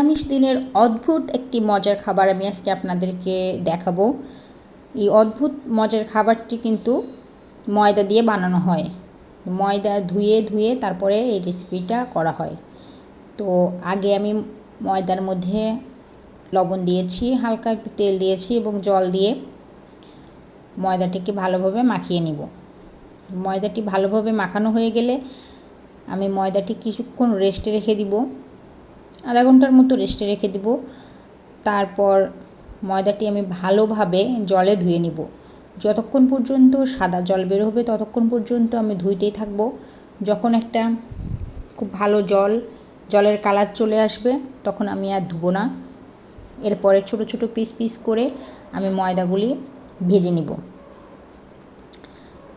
নিরামিষ দিনের অদ্ভুত একটি মজার খাবার আমি আজকে আপনাদেরকে দেখাবো। এই অদ্ভুত মজার খাবারটি কিন্তু ময়দা দিয়ে বানানো হয়। ময়দা ধুয়ে ধুয়ে তারপরে এই রেসিপিটা করা হয়। তো আগে আমি ময়দার মধ্যে লবণ দিয়েছি, হালকা একটু তেল দিয়েছি এবং জল দিয়ে ময়দাটিকে ভালোভাবে মাখিয়ে নিব। ময়দাটি ভালোভাবে মাখানো হয়ে গেলে আমি ময়দাটি কিছুক্ষণ রেস্টে রেখে দিব। আধা ঘণ্টার মতো রেস্টে রেখে দিব। তারপর ময়দাটি আমি ভালোভাবে জলে ধুয়ে নিব। যতক্ষণ পর্যন্ত সাদা জল বের হবে, ততক্ষণ পর্যন্ত আমি ধুইতেই থাকব। যখন একটা খুব ভালো জল, জলের কালার চলে আসবে, তখন আমি আর ধুবো না। এরপরে ছোট ছোট পিস পিস করে আমি ময়দাগুলি ভেজে নিব।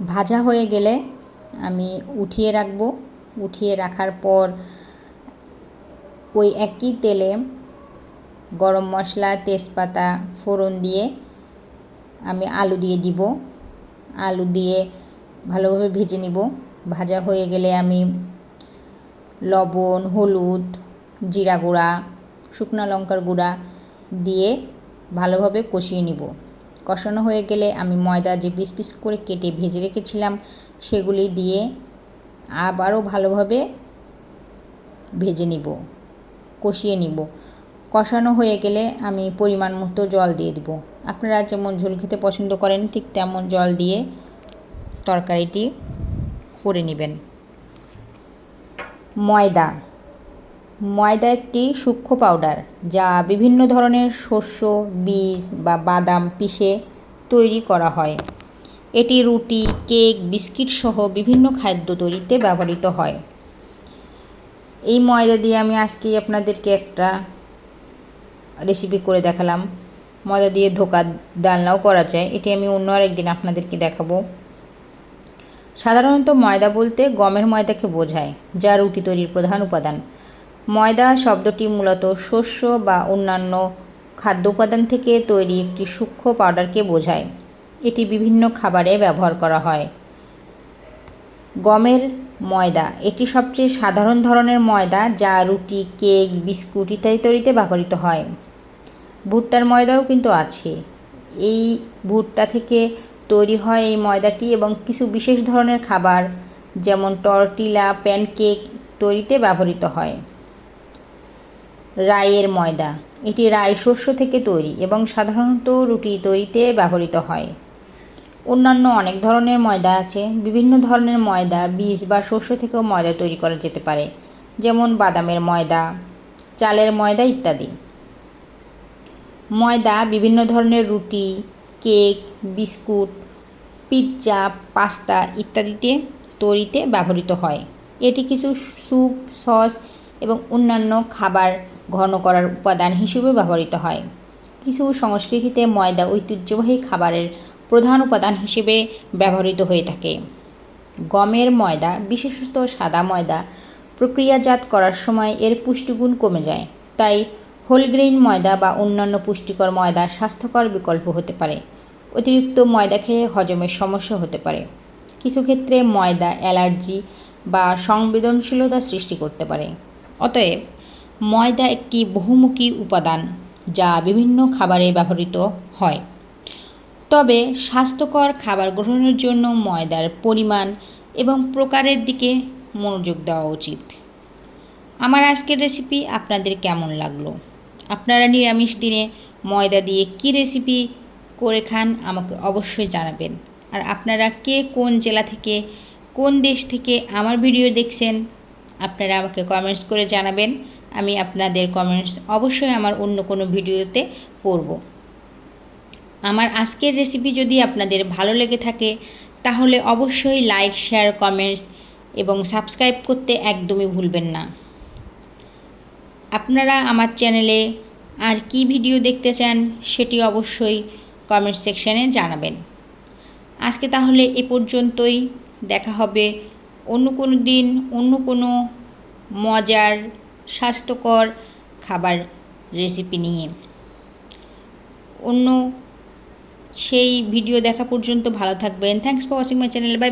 ভাজা হয়ে গেলে আমি উঠিয়ে রাখব। উঠিয়ে রাখার পর ওই একই তেলে গরম মশলা, তেজপাতা, ফোড়ন দিয়ে আমি আলু দিয়ে দিব। আলু দিয়ে ভালোভাবে ভেজে নিব। ভাজা হয়ে গেলে আমি লবণ, হলুদ, জিরা গুঁড়া, শুকনো লঙ্কার গুঁড়া দিয়ে ভালোভাবে কষিয়ে নিব। কষানো হয়ে গেলে আমি ময়দা যে পিস পিস করে কেটে ভেজে রেখেছিলাম, সেগুলি দিয়ে আবারও ভালোভাবে ভেজে নিব। কষিয়ে নিব। কষানো হয়ে গেলে আমি পরিমাণ মতো জল দিয়ে দিব। আপনারা যেমন ঝোল খেতে পছন্দ করেন, ঠিক তেমন জল দিয়ে তরকারিটি করে নেবেন। ময়দা। ময়দা একটি সূক্ষ্ম পাউডার যা বিভিন্ন ধরনের শস্য, বীজ বা বাদাম পিষে তৈরি করা হয়। এটি রুটি, কেক বিস্কিট সহ বিভিন্ন খাদ্য তৈরিতে ব্যবহৃত হয়। এই ময়দা দিয়ে আমি আজকে আপনাদেরকে একটা রেসিপি করে দেখালাম। ময়দা দিয়ে ধোকা ডালনাও করা যায়। এটি আমি অন্য আরেকদিন আপনাদেরকে দেখাবো। সাধারণত ময়দা বলতে গমের ময়দাকে বোঝায়, যা রুটি তৈরির প্রধান উপাদান। ময়দা শব্দটি মূলত শস্য বা অন্যান্য খাদ্য উপাদান থেকে তৈরি একটি সূক্ষ্ম পাউডারকে বোঝায়। এটি বিভিন্ন খাবারে ব্যবহার করা হয়। গমের ময়দা। এটি সবচেয়ে সাধারণ ধরনের ময়দা যা রুটি, কেক, বিস্কুট ইত্যাদি তৈরিতে ব্যবহৃত হয়। ভুট্টার ময়দাও কিন্তু আছে। এই ভুট্টা থেকে তৈরি হয় এই ময়দাটি এবং কিছু বিশেষ ধরনের খাবার যেমন টর্টিলা, প্যানকেক তৈরিতে ব্যবহৃত হয়। রায়ের ময়দা। এটি রাই শস্য থেকে তৈরি এবং সাধারণত রুটি তৈরিতে ব্যবহৃত হয়। অন্যান্য অনেক ধরনের ময়দা আছে। বিভিন্ন ধরনের ময়দা, বীজ বা শস্য থেকেও ময়দা তৈরি করা যেতে পারে। যেমন বাদামের ময়দা, চালের ময়দা ইত্যাদি। ময়দা বিভিন্ন ধরনের রুটি, কেক, বিস্কুট, পিৎজা, পাস্তা ইত্যাদিতে তৈরিতে ব্যবহৃত হয়। এটি কিছু স্যুপ, সস এবং অন্যান্য খাবার ঘন করার উপাদান হিসেবে ব্যবহৃত হয়। কিছু সংস্কৃতিতে ময়দা ঐতিহ্যবাহী খাবারের প্রধান উপাদান হিসেবে ব্যবহৃত হয়ে থাকে। গমের ময়দা, বিশেষত সাদা ময়দা, প্রক্রিয়াজাত করার সময় এর পুষ্টিগুণ কমে যায়। তাই হোলগ্রেইন ময়দা বা অন্যান্য পুষ্টিকর ময়দা স্বাস্থ্যকর বিকল্প হতে পারে। অতিরিক্ত ময়দা খেয়ে হজমের সমস্যা হতে পারে। কিছু ক্ষেত্রে ময়দা, অ্যালার্জি বা সংবেদনশীলতা সৃষ্টি করতে পারে। অতএব ময়দা একটি বহুমুখী উপাদান যা বিভিন্ন খাবারে ব্যবহৃত হয়। তবে স্বাস্থ্যকর খাবার গ্রহণের জন্য ময়দার পরিমাণ এবং প্রকারের দিকে মনোযোগ দেওয়া উচিত। আমার আজকের রেসিপি আপনাদের কেমন লাগল? আপনারা নিরামিষ দিনে ময়দা দিয়ে কি রেসিপি করে খান আমাকে অবশ্যই জানাবেন। আর আপনারা কে কোন জেলা থেকে, কোন দেশ থেকে আমার ভিডিও দেখছেন, আপনারা আমাকে কমেন্টস করে জানাবেন। আমি আপনাদের কমেন্টস অবশ্যই আমার অন্য কোনো ভিডিওতে পড়ব। আমার আজকের রেসিপি যদি আপনাদের ভালো লেগে থাকে, তাহলে অবশ্যই লাইক শেয়ার কমেন্টস এবং সাবস্ক্রাইব করতে একদমই ভুলবেন না। আপনারা আমার চ্যানেলে আর কি ভিডিও দেখতে চান, সেটি অবশ্যই কমেন্ট সেকশানে জানাবেন। আজকে তাহলে এ পর্যন্তই। দেখা হবে অন্য কোনো দিন, অন্য কোনো মজার, স্বাস্থ্যকর খাবার রেসিপি নিয়ে। অন্য সেই ভিডিও দেখা পর্যন্ত ভালো থাকবেন। Thanks for watching my channel bye